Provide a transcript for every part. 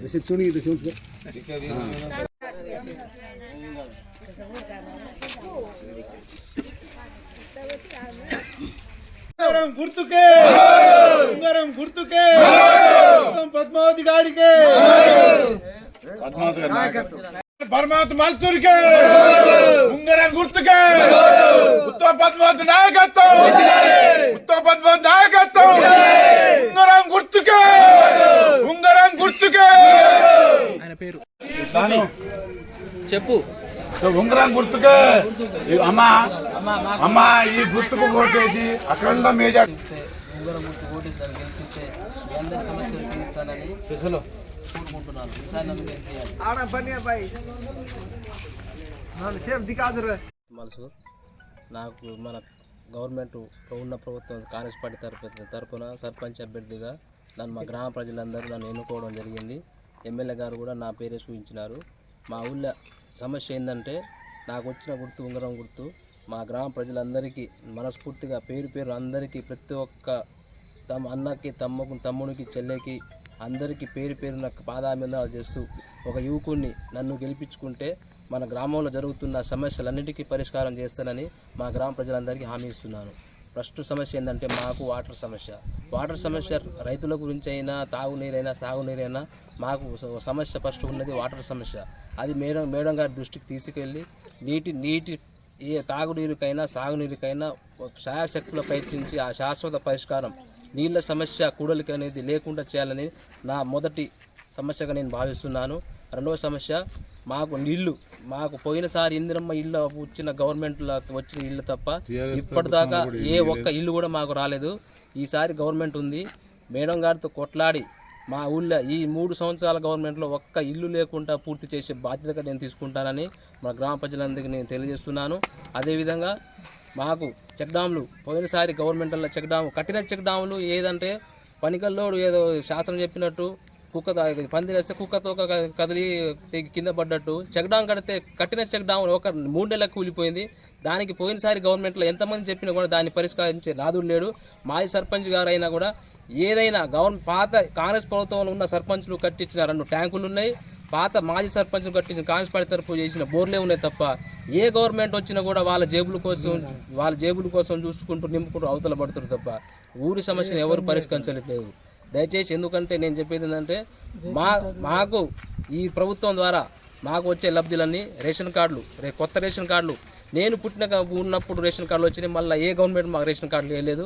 जसे चुनी तसे उंच ఉంగరం గుర్తుకే ఉంగరం గుర్తుకే ఉత్తమ్ పద్మావతి గారికి పరమాత్మ మల్తూరికే ఉంగరం గుర్తుకే ఉత్తమ పద్మావతి నాయకత్వం స్వామి చెప్పు. ఉంగరం గుర్తుకు. అమ్మా అమ్మా ఈ గుర్తుకు ఓటేసి అఖండ మేజార్. ఉంగరం గుర్తు గెలిపిస్తే సమస్యలు తీరుస్తానని శిశులు ఆడ పని అబ్బాయి నన్ను సేఫ్ మనసు నాకు మన గవర్నమెంట్ ఉన్న ప్రభుత్వం కాంగ్రెస్ పార్టీ తరపు తరపున సర్పంచ్ అభ్యర్థిగా నన్ను మా గ్రామ ప్రజలందరూ నన్ను ఎన్నుకోవడం జరిగింది. ఎమ్మెల్యే గారు కూడా నా పేరే సూచించినారు. మా ఊళ్ళో సమస్య ఏంటంటే నాకు వచ్చిన గుర్తు ఉంగరం గుర్తు మా గ్రామ ప్రజలందరికీ మనస్ఫూర్తిగా పేరు పేరు అందరికీ ప్రతి ఒక్క తమ అన్నకి తమ్మకు తమ్మునికి చెల్లెకి అందరికీ పేరు పేరున పాదాభిందాలు చేస్తూ ఒక యువకుడిని నన్ను గెలిపించుకుంటే మన గ్రామంలో జరుగుతున్న సమస్యలన్నిటికీ పరిష్కారం చేస్తానని మా గ్రామ ప్రజలందరికీ హామీ ఇస్తున్నాను. ఫస్ట్ సమస్య ఏంటంటే మాకు వాటర్ సమస్య. వాటర్ సమస్య రైతుల గురించి అయినా తాగునీరైనా సాగునీరైనా మాకు సమస్య ఫస్ట్ ఉన్నది వాటర్ సమస్య. అది మేడం మేడం గారి దృష్టికి తీసుకెళ్ళి నీటి నీటి ఏ తాగునీరుకైనా సాగునీరుకైనా శాయశక్తుల ప్రయత్నించి ఆ శాశ్వత పరిష్కారం నీళ్ళ సమస్య కూడలికి అనేది లేకుండా చేయాలని నా మొదటి సమస్యగా నేను భావిస్తున్నాను. రెండవ సమస్య మాకు నీళ్ళు మాకు పోయినసారి ఇందిరమ్మ ఇల్లు వచ్చిన గవర్నమెంట్లో వచ్చిన ఇల్లు తప్ప ఇప్పటిదాకా ఏ ఒక్క ఇల్లు కూడా మాకు రాలేదు. ఈసారి గవర్నమెంట్ ఉంది. మేడం గారితో కొట్లాడి మా ఊళ్ళో ఈ మూడు సంవత్సరాల గవర్నమెంట్లో ఒక్క ఇల్లు లేకుండా పూర్తి చేసే బాధ్యతగా నేను తీసుకుంటానని మా గ్రామ ప్రజలందరికీ నేను తెలియజేస్తున్నాను. అదేవిధంగా మాకు చెక్ డ్యామ్లు పోయినసారి గవర్నమెంట్లో చెక్ డ్యామ్ కట్టిన చెక్ డ్యాములు ఏదంటే పనికల్లోడు ఏదో శాస్త్రం చెప్పినట్టు కుక్క పంది వేస్తే కుక్కతో ఒక కదిలి కింద పడ్డట్టు. చెక్ డ్యామ్ కడితే కట్టిన చెక్ డ్యామ్ ఒక మూడు నెలలకు కూలిపోయింది. దానికి పోయినసారి గవర్నమెంట్లో ఎంతమంది చెప్పినా కూడా దాన్ని పరిష్కరించే నాదుడు లేడు. మాజీ సర్పంచ్ గారు అయినా కూడా ఏదైనా గవర్న పాత కాంగ్రెస్ ప్రభుత్వంలో ఉన్న సర్పంచ్లు కట్టించిన రెండు ట్యాంకులు ఉన్నాయి. పాత మాజీ సర్పంచ్లు కట్టించిన కాంగ్రెస్ పార్టీ తరపు చేసిన బోర్లే ఉన్నాయి తప్ప ఏ గవర్నమెంట్ వచ్చినా కూడా వాళ్ళ జేబుల కోసం వాళ్ళ జేబుల కోసం చూసుకుంటూ నింపుకుంటూ అవతల పడుతున్నారు తప్ప ఊరి సమస్యను ఎవరు పరిష్కరించలేదు. దయచేసి ఎందుకంటే నేను చెప్పేది ఏంటంటే మా మాకు ఈ ప్రభుత్వం ద్వారా మాకు వచ్చే లబ్ధులన్నీ రేషన్ కార్డులు రే కొత్త రేషన్ కార్డులు. నేను పుట్టిన ఉన్నప్పుడు రేషన్ కార్డులు వచ్చినాయి మళ్ళీ ఏ గవర్నమెంట్ మాకు రేషన్ కార్డులు వేయలేదు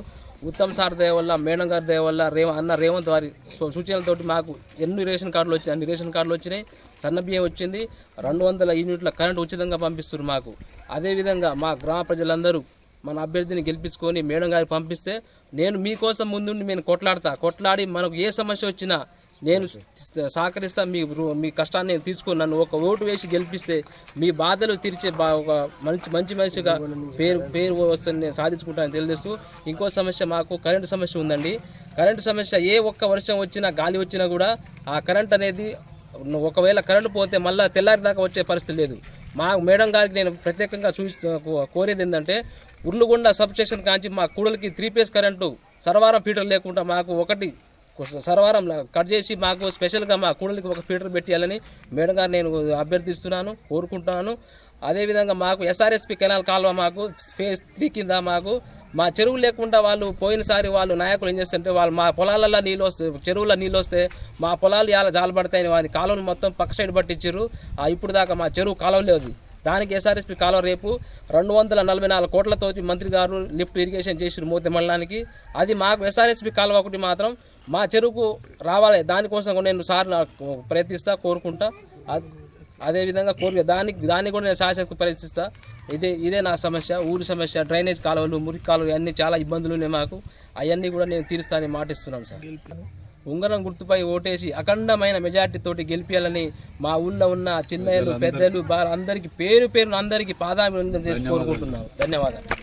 ఉత్తమ్ సార్ దయ వల్ల మేడం గారి దయ వల్ల రేవ అన్న రేవంత్ వారి సూచనలతో సూచనలతోటి మాకు ఎన్ని రేషన్ కార్డులు వచ్చినాయి అన్ని రేషన్ కార్డులు వచ్చినాయి. సన్నబియ్యం వచ్చింది రెండు వందల యూనిట్ల కరెంట్ ఉచితంగా పంపిస్తున్నారు మాకు. అదేవిధంగా మా గ్రామ ప్రజలందరూ మన అభ్యర్థిని గెలిపించుకొని మేడం గారికి పంపిస్తే నేను మీకోసం ముందుండి నేను కొట్లాడతా. కొట్లాడి మనకు ఏ సమస్య వచ్చినా నేను సహకరిస్తా. మీ మీ కష్టాన్ని నేను తీసుకొని నన్ను ఒక ఓటు వేసి గెలిపిస్తే మీ బాధలు తీర్చే బా ఒక మంచి మంచి మనిషిగా పేరు పేరు వస్తుంది నేను సాధించుకుంటానని తెలియజేస్తూ ఇంకో సమస్య మాకు కరెంటు సమస్య ఉందండి. కరెంటు సమస్య ఏ ఒక్క వర్షం వచ్చినా గాలి వచ్చినా కూడా ఆ కరెంట్ అనేది ఒకవేళ కరెంటు పోతే మళ్ళీ తెల్లారి దాకా వచ్చే పరిస్థితి లేదు. మా మేడం గారికి నేను ప్రత్యేకంగా సూచి కోరేది ఏంటంటే ఉర్లుగొండ సబ్స్టేషన్ కాంచి మా కూడలికి three phase current Sarvaram feeder లేకుండా మాకు ఒకటి సర్వారం కట్ చేసి మాకు స్పెషల్గా మా కూడలికి ఒక ఫీటర్ పెట్టాలని మేడం గారు నేను అభ్యర్థిస్తున్నాను కోరుకుంటున్నాను. అదేవిధంగా మాకు ఎస్ఆర్ఎస్పి కెనాల్ కాలువ మాకు ఫేజ్ త్రీ కింద మాకు మా చెరువు లేకుండా వాళ్ళు పోయినసారి వాళ్ళు నాయకులు ఏం చేస్తుంటే వాళ్ళు మా పొలాలలో నీళ్ళు వస్తే చెరువులో నీళ్ళు వస్తే మా పొలాలు ఇలా జాలబడతాయని వారి కాలువను మొత్తం పక్క సైడ్ పట్టించారు ఆ ఇప్పుడు దాకా మా చెరువు కాలువ లేదు. దానికి ఎస్ఆర్ఎస్పి కాలువ రేపు రెండు వందల నలభై నాలుగు కోట్లతో మంత్రి గారు లిఫ్ట్ ఇరిగేషన్ చేసిన మూత మండలానికి. అది మాకు ఎస్ఆర్ఎస్పి కాలువ ఒకటి మాత్రం మా చెరువుకు రావాలి. దానికోసం కూడా నేను సార్ నాకు ప్రయత్నిస్తా కోరుకుంటా. అదేవిధంగా కోరిక. దానికి దాన్ని కూడా నేను శాశ్వత ప్రయత్నిస్తా ఇదే ఇదే నా సమస్య ఊరి సమస్య డ్రైనేజ్ కాలువలు మురికి కాలువలు అన్నీ చాలా ఇబ్బందులు ఉన్నాయి మాకు. అవన్నీ కూడా నేను తీరుస్తానని మాటిస్తున్నాను సార్. ఉంగరం గుర్తుపై ఓటేసి అఖండమైన మెజార్టీ తోటి గెలిపించాలని మా ఊళ్ళో ఉన్న చిన్నయ్యలు పెద్దలు అందరికీ పేరు పేరున అందరికీ పాదాభివందనం చేసి కోరుకుంటున్నాను. ధన్యవాదాలు.